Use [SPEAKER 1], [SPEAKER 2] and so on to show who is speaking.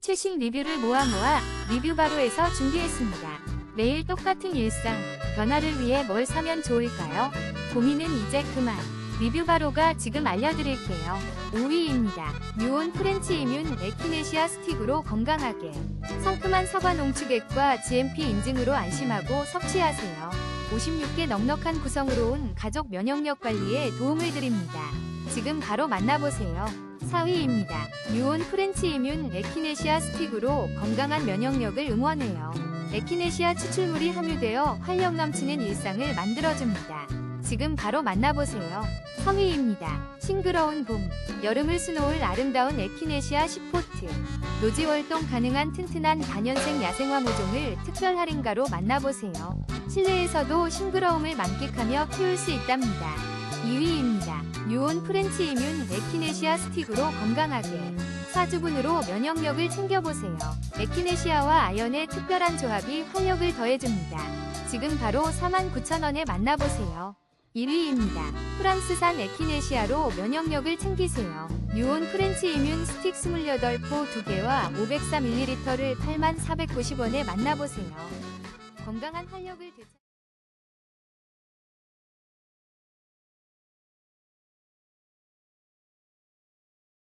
[SPEAKER 1] 최신 리뷰를 모아 모아 리뷰 바로에서 준비했습니다. 매일 똑같은 일상, 변화를 위해 뭘 사면 좋을까요? 고민은 이제 그만. 리뷰 바로가 지금 알려드릴게요. 5위입니다. 뮤온 프렌치 이뮨 에키네시아 스틱으로 건강하게. 상큼한 사과 농축액과 GMP 인증으로 안심하고 섭취하세요. 56개 넉넉한 구성으로 온 가족 면역력 관리에 도움을 드립니다. 지금 바로 만나보세요. 4위입니다. 뮤온 프렌치 이뮨 에키네시아 스틱으로 건강한 면역력을 응원해요. 에키네시아 추출물이 함유되어 활력 넘치는 일상을 만들어줍니다. 지금 바로 만나보세요. 성의입니다. 싱그러운 봄, 여름을 수놓을 아름다운 에키네시아 시포트. 노지 월동 가능한 튼튼한 다년생 야생화 모종을 특별 할인가로 만나보세요. 실내에서도 싱그러움을 만끽하며 키울 수 있답니다. 2위입니다. 유온 프렌치 이뮨 에키네시아 스틱으로 건강하게. 4주분으로 면역력을 챙겨보세요. 에키네시아와 아연의 특별한 조합이 활력을 더해줍니다. 지금 바로 49,000원에 만나보세요. 1위입니다. 프랑스산 에키네시아로 면역력을 챙기세요. 유온 프렌치 이뮨 스틱 28포 2개와 504ml를 8490원에 만나보세요. 건강한 활력을 되찾...